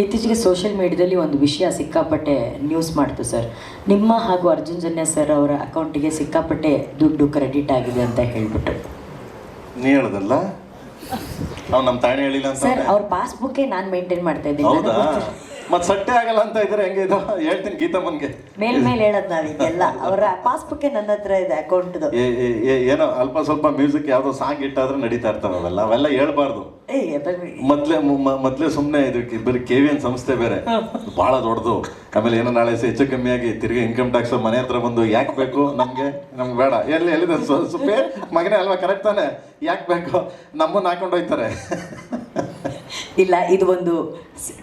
ಇತ್ತೀಚೆಗೆ ಸೋಷಿಯಲ್ ಮೀಡಿಯಾದಲ್ಲಿ ಒಂದು ವಿಷಯ ಸಿಕ್ಕಾಪಟ್ಟೆ ನ್ಯೂಸ್ ಮಾಡ್ತು ಸರ್ ನಿಮ್ಮ ಹಾಗೂ ಅರ್ಜುನ್ ಜನ್ಯ ಸರ್ ಅವರ ಅಕೌಂಟಿಗೆ ಸಿಕ್ಕಾಪಟ್ಟೆ ದುಡ್ಡು ಕ್ರೆಡಿಟ್ ಆಗಿದೆ ಅಂತ ಹೇಳ್ಬಿಟ್ಟು ನೀ ಹೇಳದಲ್ಲ? ಅವ್ನು ನಮ್ಮ ತಾಯಿ ಹೇಳಿಲ್ಲ ಅಂತ ಸರ್ ಅವ್ರ ಪಾಸ್ಬುಕ್ಕೇ ನಾನು ಮೇಂಟೈನ್ ಮಾಡ್ತಾ ಇದ್ದೀನಿ. ಹೌದಾ? ನನಗೆ ಗೊತ್ತಿಲ್ಲ. ಮತ್ ಸಟ್ಟೆ ಆಗಲ್ಲ ಅಂತ ಇದ್ರೆ ಹೆಂಗೆ ಇದು? ಹೇಳ್ತೀನಿ ಗೀತಮ್ಮನ್ಗೆ. ಮೇಲ್ ಮೇಲ್ ಹೇಳೋದು ನಾವೀಗೆಲ್ಲ ಅವರ ಪಾಸ್ಬುಕ್ ನನ್ನ ಹತ್ರ ಇದೆ ಅಕೌಂಟ್ ಏನೋ ಅಲ್ಪ ಸ್ವಲ್ಪ ಮ್ಯೂಸಿಕ್ ಯಾವ್ದೋ ಸಾಂಗ್ ಇಟ್ಟಾದ್ರೂ ನಡೀತಾ ಇರ್ತಾರೆ ಅವೆಲ್ಲ. ಅವೆಲ್ಲ ಹೇಳ್ಬಾರ್ದು. ಮೊದ್ಲೆ ಮೊದ್ಲೆ ಸುಮ್ನೆ ಸುಮ್ಮನೆ ಇದಕ್ಕೆ ಬರೀ ಕೆ ವಿ ಎನ್ ಸಂಸ್ಥೆ ಬೇರೆ. ಬಹಳ ದೊಡ್ಡದು. ಆಮೇಲೆ ಏನೋ ನಾಳೆ ಹೆಚ್ಚು ಕಮ್ಮಿ ಆಗಿ ತಿರ್ಗಿ ಇನ್ಕಮ್ ಟ್ಯಾಕ್ಸ್ ಮನೆ ಹತ್ರ ಬಂದು ಯಾಕೆ ಬೇಕು? ನಮ್ಗೆ ನಮ್ಗೆ ಬೇಡ. ಎಲ್ಲಿ ಎಲ್ಲಿದೆ? ಸು- ಸುಬ್ಬೆ ಮಗನೇ ಅಲ್ವಾ? ಕರೆಕ್ಟ್ ತಾನೆ. ಯಾಕೆ ಬೇಕು? ನಮ್ಮನ್ನ ಹಾಕೊಂಡು ಹೋಯ್ತಾರೆ. ಇಲ್ಲ ಇದು ಒಂದು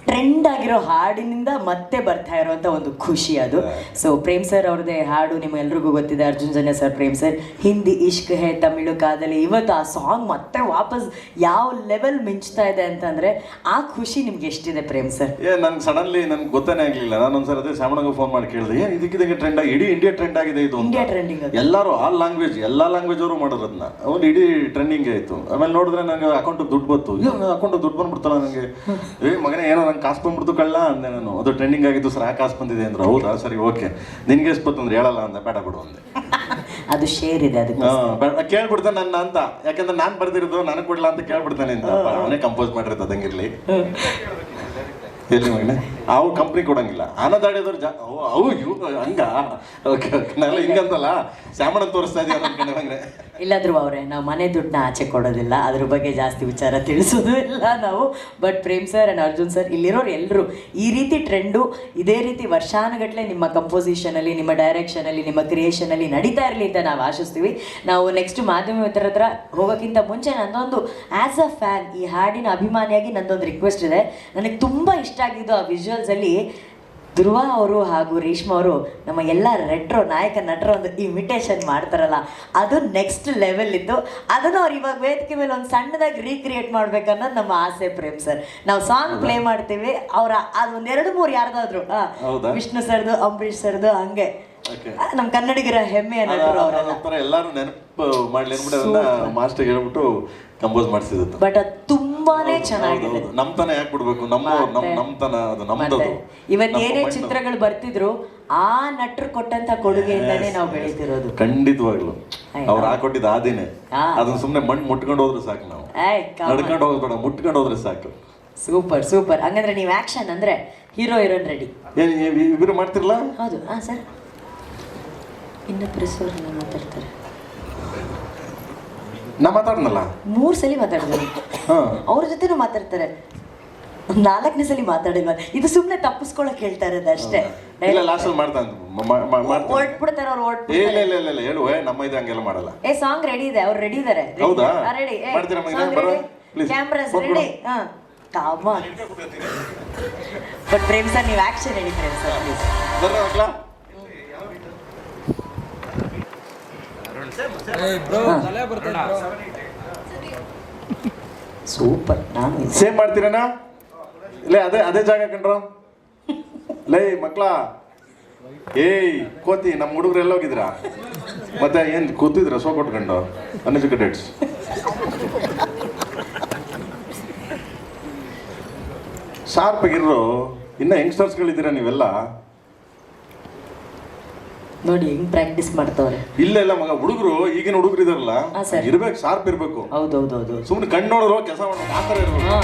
ಟ್ರೆಂಡ್ ಆಗಿರೋ ಹಾಡಿನಿಂದ ಮತ್ತೆ ಬರ್ತಾ ಇರುವಂತ ಒಂದು ಖುಷಿ ಅದು. ಸೊ ಪ್ರೇಮ್ ಸರ್ ಅವ್ರದ್ದೇ ಹಾಡು ನಿಮ್ಗೆಲ್ರಿಗೂ ಗೊತ್ತಿದೆ ಅರ್ಜುನ್ ಜನ್ಯ ಸರ್ ಪ್ರೇಮ್ ಸರ್ ಹಿಂದಿ ಇಷ್ಕ್ ಹೇ ತಮಿಳು ಕಾದಲಿ ಇವತ್ತು ಆ ಸಾಂಗ್ ಮತ್ತೆ ವಾಪಸ್ ಯಾವ ಲೆವೆಲ್ ಮಿಂಚ್ತಾ ಇದೆ ಅಂತಂದ್ರೆ ಆ ಖುಷಿ ನಿಮ್ಗೆ ಎಷ್ಟಿದೆ ಪ್ರೇಮ್ ಸರ್ ಏ ನಂಗೆ ಸಡನ್ಲಿ ನನ್ಗೆ ಗೊತ್ತನೇ ಆಗಲಿಲ್ಲ. ನಾನು ಒಂದ್ಸಲ ಅದೇ ಶ್ಯಾಮಣಗೂ ಫೋನ್ ಮಾಡಿ ಕೇಳಿದೆ ಏನು ಇದಕ್ಕಿದಂಗೆ ಟ್ರೆಂಡ್ ಆಗಿ ಇಡೀ ಇಂಡಿಯಾ ಟ್ರೆಂಡ್ ಆಗಿದೆ ಇದು. ಇಂಡಿಯಾ ಟ್ರೆಂಡಿಂಗ್ ಎಲ್ಲರೂ ಆಲ್ ಲ್ಯಾಂಗ್ವೇಜ್ ಎಲ್ಲ ಲ್ಯಾಂಗ್ವೇಜ್ ಅವರು ಮಾಡೋದನ್ನ ಅವ್ನು ಇಡೀ ಟ್ರೆಂಡಿಂಗ್ ಆಯಿತು. ಆಮೇಲೆ ನೋಡಿದ್ರೆ ನನಗೆ ಅಕೌಂಟ್ ದುಡ್ಡು ಬಂತು. ಅಕೌಂಟ್ ದುಡ್ಡು ಬಂದ್ಬಿಡ್ತಲ್ಲ ನನಗೆ ಏ ಮಗನೇ ಏನೋ ನಂಗೆ ಕಾಸು ಬಂದ್ಬಿಡ್ತು ಕಳ್ಳ ಅಂದೆ ನಾನು. ಅದು ಟ್ರೆಂಡಿಂಗ್ ಆಗಿದ್ದು ಸರ್ ಆ ಕಾಸು ಬಂದಿದೆ ಅಂದ್ರೆ. ಹೌದಾ? ಸರಿ ಓಕೆ. ನಿನ್ಗೆ ಎಷ್ಟು ಬಂತು ಅಂದ್ರೆ ಹೇಳಲ್ಲ ಅಂದೆ ಬೇಡ ಬಿಡು ಅಂದೆ. ಅದು ಶೇರ್ ಇದೆ ಅದಕ್ಕೆ ಕೇಳ್ಬಿಡ್ತಾನೆ ನನ್ನ ಅಂತ. ಯಾಕಂದ್ರೆ ನಾನು ಬರ್ದಿರೋದು ನನಗೆ ಕೊಡ್ಲಾ ಅಂತ ಕೇಳ್ಬಿಡ್ತಾನೆ ಅಂತ ಅವನೇ ಕಂಪೋಸ್ ಮಾಡಿರೋದು ಅದಂಗಿರ್ಲಿ. ಎಲ್ಲಿ ಮಗನೇ? ಅವು ಕಂಪ್ನಿ ಕೊಡಂಗಿಲ್ಲ. ಅನದಾಡಿದವ್ರು ಅವು ಹಂಗ. ಓಕೆ ನಾನೆಲ್ಲ ಹಿಂಗಂತಲ್ಲ. ಶ್ಯಾಮಣ ತೋರಿಸ್ತಾ ಇದೀಯ ಅನ್ಕೊಂಡೆ ಅವರೇ, ನಾವು ಮನೆ ದುಡ್ಡನ್ನ ಆಚೆ ಕೊಡೋದಿಲ್ಲ. ಅದ್ರ ಬಗ್ಗೆ ಜಾಸ್ತಿ ವಿಚಾರ ತಿಳಿಸೋದು ಇಲ್ಲ ನಾವು. But Prem sir and Arjun sir ಇಲ್ಲಿರೋರು ಎಲ್ಲರೂ ಈ ರೀತಿ ಟ್ರೆಂಡು ಇದೇ ರೀತಿ ವರ್ಷಾನುಗಟ್ಟಲೆ ನಿಮ್ಮ ಕಂಪೋಸಿಷನಲ್ಲಿ ನಿಮ್ಮ ಡೈರೆಕ್ಷನಲ್ಲಿ ನಿಮ್ಮ ಕ್ರಿಯೇಷನಲ್ಲಿ ನಡೀತಾ ಇರಲಿ ಅಂತ ನಾವು ಆಶಿಸ್ತೀವಿ. ನಾವು ನೆಕ್ಸ್ಟ್ ಮಾಧ್ಯಮ ಮಿತ್ರರ ಹತ್ರ ಹೋಗೋಕ್ಕಿಂತ ಮುಂಚೆ ನಂದೊಂದು ಆ್ಯಸ್ ಅ ಫ್ಯಾನ್ ಈ ಹಾಡಿನ ಅಭಿಮಾನಿಯಾಗಿ ನಂದೊಂದು ರಿಕ್ವೆಸ್ಟ್ ಇದೆ. ನನಗೆ ತುಂಬ ಇಷ್ಟ ಆಗಿದ್ದು ಆ ವಿಜುವಲ್ಸಲ್ಲಿ ಧ್ರುವ ಅವರು ಹಾಗೂ ರೇಷ್ಮಾ ಅವರು ನಮ್ಮ ಎಲ್ಲ ರೆಟ್ರೋ ನಾಯಕ ನಟರ ಒಂದು ಇಮಿಟೇಷನ್ ಮಾಡ್ತಾರಲ್ಲ ಅದು ನೆಕ್ಸ್ಟ್ ಲೆವೆಲ್ ಇತ್ತು. ಅದನ್ನು ಅವ್ರು ಇವಾಗ ವೇದಿಕೆ ಮೇಲೆ ಒಂದು ಸಣ್ಣದಾಗಿ ರೀಕ್ರಿಯೇಟ್ ಮಾಡ್ಬೇಕನ್ನೋದು ನಮ್ಮ ಆಸೆ ಪ್ರೇಮ್ ಸರ್ ನಾವು ಸಾಂಗ್ ಪ್ಲೇ ಮಾಡ್ತೀವಿ ಅವರ ಅದು ಒಂದೆರಡು ಎರಡು ಮೂರು ಯಾರ್ದಾದ್ರು? ವಿಷ್ಣು ಸರ್ದು ಅಂಬರೀಶ್ ಸರ್ದು ಹಂಗೆ. ನಮ್ಮ ಕನ್ನಡಿಗರ ಹೆಮ್ಮೆಯ ನಟರು ಅವರೆಲ್ಲ. ಅದೊಂಥರ ಎಲ್ಲಾರು ನೆನಪು ಮಾಡ್ಲಿ ಅನ್ಬಿಟ್ಟು ಮಾಸ್ಟರ್ ಹೇಳ್ಬಿಟ್ಟು ಕಂಪೋಸ್ ಮಾಡಿಸಿದ್ದು ಬಟ್ ಅದು ತುಂಬಾನೇ ಚೆನ್ನಾಗಿದೆ. ನಮ್ ತನ ಯಾಕೆ ಬಿಡ್ಬೇಕು ನಮ್ಮ ನಮ್ ನಮ್ ತನ ಅದು ನಮ್ದದು. ನಮ್ಮ ಏನೇ. ಚಿತ್ರಗಳು ಬರ್ತಿದ್ರು ಆ ನಟರು ಕೊಟ್ಟಂತ ಕೊಡುಗೆಯಿಂದಾನೇ ನಾವು ಬೆಳೀತಿರೋದು. ಖಂಡಿತವಾಗ್ಲು? ಅವ್ರು ಹಾಕೊಟ್ಟಿದ್ದು ಆದಿನೇ. ಅದನ್ನ ಸುಮ್ನೆ ಮಣ್ಣು ಮುಟ್ಕೊಂಡು ಹೋದ್ರೆ ಸಾಕು ನಾವು. ಏಯ್ ನಡ್ಕೊಂಡು ಹೋಗ್ಬೇಡ ಮುಟ್ಕೊಂಡು ಹೋದ್ರೆ ಸಾಕು. ಸೂಪರ್ ಸೂಪರ್ ಹಂಗಂದ್ರೆ ನೀವು ಆಕ್ಷನ್ ಅಂದ್ರೆ ಹೀರೋ ಹೀರೋನ್ ರೆಡಿ ಏನ್ ಏನ್ ಇಬ್ರು ಮಾಡ್ತಿರ್ಲ? ಹೌದು. ಹಾ ಸರ್ ಇನ್ನೊಬ್ಬರು ಸರ್ ಮಾತಾಡ್ತಾರೆ. ನಾ ಮಾತಾಡ್ನಲ್ಲ? ಮೂರು ಸಲ ಮಾತಾಡಿದ್ರು ಹಾ. ಅವ್ರ ಜೊತೆನೂ ಮಾತಾಡ್ತಾರೆ. ನಾಲ್ಕನೇ ಸಲ ಮಾತಾಡಿಲ್ವ? ಇದು ಸುಮ್ಮನೆ ತಪ್ಪಿಸ್ಕೊಳಕ್ ಹೇಳ್ತಾ ಇರೋದು ಅಷ್ಟೇ. ಇಲ್ಲ ಲಾಸ್ಟ್ ಮಾಡ್ತಾ ಹೊರಟ್ಬಿಡ್ತಾರೆ ಅವ್ರು ಹೊರಟ್ಬಿಡ್ತಾರೆ ಇಲ್ಲ ಇಲ್ಲ ಇಲ್ಲ ಇಲ್ಲ ಹೇಳು ಏ, ನಮ್ಮ ಇದು ಹಂಗೆಲ್ಲ ಮಾಡಲ್ಲ. ಏ ಸಾಂಗ್ ರೆಡಿ ಇದೆ ಅವ್ರು ರೆಡಿ ಇದಾರೆ. ಹೌದಾ? ರೆಡಿ ಮಾಡ್ತೀರಾ ಮಗನೇ? ಬರೋ? Please. ಕ್ಯಾಮ್ರಾಸ್ ರೆಡಿ ಹಾ. ಕಾಮ ಬಟ್ ಪ್ರೇಮ್ ಸರ್ ನೀವು ಆಕ್ಷನ್ ಹೇಳಿ ಪ್ರೇಮ್ ಸರ್ ಪ್ಲೀಸ್ ಬರ್ರಿ ಮಕ್ಳ ಸೂಪರ್. ಸೇಮ್ ಮಾಡ್ತೀರಣ್ಣ ಇಲ್ಲ ಅದೇ ಅದೇ ಜಾಗ ಕಂಡ್ರ? ಲೇ ಮಕ್ಳ. ಏಯ್ ಕೋತಿ ನಮ್ಮ ಹುಡುಗರು ಎಲ್ಲ ಹೋಗಿದ್ರಾ ಮತ್ತೆ ಏನ್ ಕೂತಿದ್ರ ಸೋ ಕೊಟ್ಕೊಂಡು ಅನ್ಎಜುಕೇಟೆಡ್ಸ್ ಶಾರ್ಪ್ ಆಗಿರೋ ಇನ್ನ ಯಂಗ್ಸ್ಟರ್ಸ್ಗಳಿದ್ದೀರಾ ನೀವೆಲ್ಲ? ನೋಡಿ ಹಿಂಗ್ ಪ್ರಾಕ್ಟೀಸ್ ಮಾಡ್ತಾವ್ರೆ. ಇಲ್ಲ ಇಲ್ಲ ಮಗ ಹುಡುಗರು ಈಗಿನ ಹುಡುಗರು ಇದಾರಲ್ಲ ಹಾ, sir. ಇರ್ಬೇಕು ಶಾರ್ಪ್ ಇರ್ಬೇಕು. ಹೌದೌದೌದು. ಸುಮ್ನೆ ಕಣ್ಣು ನೋಡಿದ್ರು ಕೆಲಸ ಮಾಡೋ ಮಾತ್ರ ಇರ್ಬೇಕು. ಹಾ.